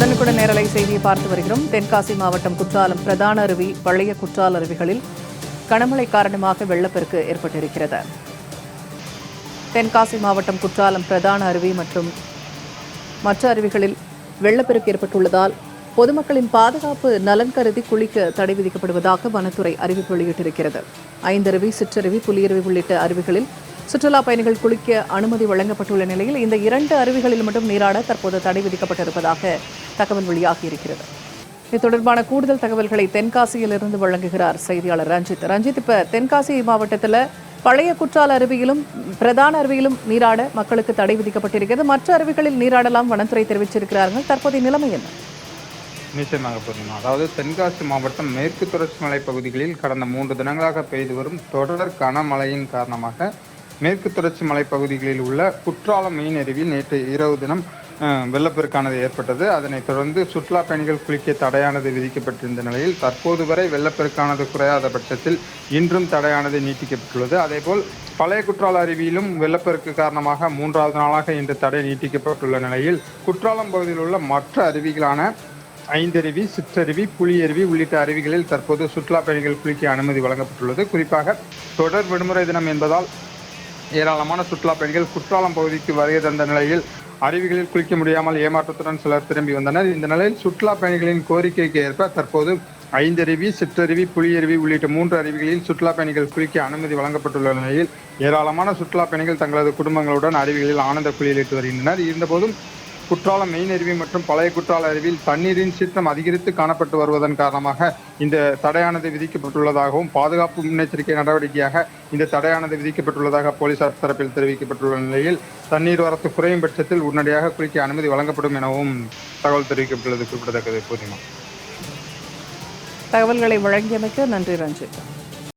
உடனுக்குடன் நேரலை செய்தியை பார்த்து வருகிறோம். தென்காசி மாவட்டம் குற்றாலம் பிரதான அருவி பழைய குற்றால அருவிகளில் கனமழை காரணமாக வெள்ளப்பெருக்கு ஏற்பட்டிருக்கிறது. தென்காசி மாவட்டம் குற்றாலம் பிரதான அருவி மற்றும் மற்ற அருவிகளில் வெள்ளப்பெருக்கு ஏற்பட்டுள்ளதால் பொதுமக்களின் பாதுகாப்பு நலன் கருதி குளிக்க தடை விதிக்கப்படுவதாக வனத்துறை அறிவிப்பு வெளியிட்டிருக்கிறது. ஐந்தருவி சிற்றருவி புலியருவி உள்ளிட்ட அருவிகளில் சுற்றுலா பயணிகள் குளிக்க அனுமதி வழங்கப்பட்டுள்ள நிலையில் இந்த இரண்டு அருவிகளில் மட்டும் நீராட தற்போது தடை விதிக்கப்பட்டிருப்பதாக தகவல் வெளியாகி இருக்கிறது. இது தொடர்பான கூடுதல் தகவல்களை தென்காசியிலிருந்து வழங்குகிறார் செய்தியாளர் ரஞ்சித். ரஞ்சித் இப்ப தென்காசி மாவட்டத்தில் பழைய குற்றால அருவியிலும் பிரதான அருவியிலும் நீராட மக்களுக்கு தடை விதிக்கப்பட்டிருக்கிறது. மற்ற அருவிகளில் நீராடலாம் வனத்துறை தெரிவிச்சிருக்கிறார்கள். தற்போதைய நிலைமை என்ன? நிச்சயமாக பூர்ணிமா அதாவது தென்காசி மாவட்டம் மேற்கு தொடர்ச்சி மலை பகுதிகளில் கடந்த மூன்று தினங்களாக பெய்து வரும் தொடர் கனமழையின் காரணமாக மேற்கு தொடர்ச்சி மலை பகுதிகளில் உள்ள குற்றாலம் மீன் அருவி நேற்று இரவு தினம் வெள்ளப்பெருக்கானது ஏற்பட்டது. அதனைத் தொடர்ந்து சுற்றுலா பயணிகள் குளிக்க தடையானது விதிக்கப்பட்டிருந்த நிலையில் தற்போது வரை வெள்ளப்பெருக்கானது குறையாத பட்சத்தில் இன்றும் தடையானது நீட்டிக்கப்பட்டுள்ளது. அதேபோல் பழைய குற்றால அருவியிலும் வெள்ளப்பெருக்கு காரணமாக மூன்றாவது நாளாக இன்று தடை நீட்டிக்கப்பட்டுள்ள நிலையில் குற்றாலம் பகுதியில் உள்ள மற்ற அருவிகளான ஐந்தருவி சிற்றருவி புலியருவி உள்ளிட்ட அருவிகளில் தற்போது சுற்றுலா பயணிகள் குளிக்க அனுமதி வழங்கப்பட்டுள்ளது. குறிப்பாக தொடர் விடுமுறை தினம் என்பதால் ஏராளமான சுற்றுலா பயணிகள் குற்றாலம் பகுதிக்கு வருகை தந்த நிலையில் அருவிகளில் குளிக்க முடியாமல் ஏமாற்றத்துடன் சிலர் திரும்பி வந்தனர். இந்த நிலையில் சுற்றுலா பயணிகளின் கோரிக்கைக்கு ஏற்ப தற்போது ஐந்தருவி சிற்றருவி புலியருவி உள்ளிட்ட மூன்று அருவிகளில் சுற்றுலா பயணிகள் குளிக்க அனுமதி வழங்கப்பட்டுள்ள நிலையில் ஏராளமான சுற்றுலா பயணிகள் தங்களது குடும்பங்களுடன் அருவிகளில் ஆனந்த குளியலிட்டு வருகின்றனர். இருந்தபோதும் குற்றாலம் மெயின் அருவி மற்றும் பழைய குற்றால அருவியில் தண்ணீரின் சீற்றம் அதிகரித்து காணப்பட்டு வருவதன் காரணமாக இந்த தடையானது விதிக்கப்பட்டுள்ளதாகவும் பாதுகாப்பு முன்னெச்சரிக்கை நடவடிக்கையாக இந்த தடையானது விதிக்கப்பட்டுள்ளதாக போலீசார் தரப்பில் தெரிவிக்கப்பட்டுள்ள நிலையில் தண்ணீர் வரத்து குறையும் பட்சத்தில் உடனடியாக குளிக்க அனுமதி வழங்கப்படும் எனவும் தகவல் தெரிவிக்கப்பட்டுள்ளது. குறிப்பிடத்தக்கது. பூர்ணிமா. தகவல்களை வழங்கியமைக்க நன்றி ரஞ்சித்.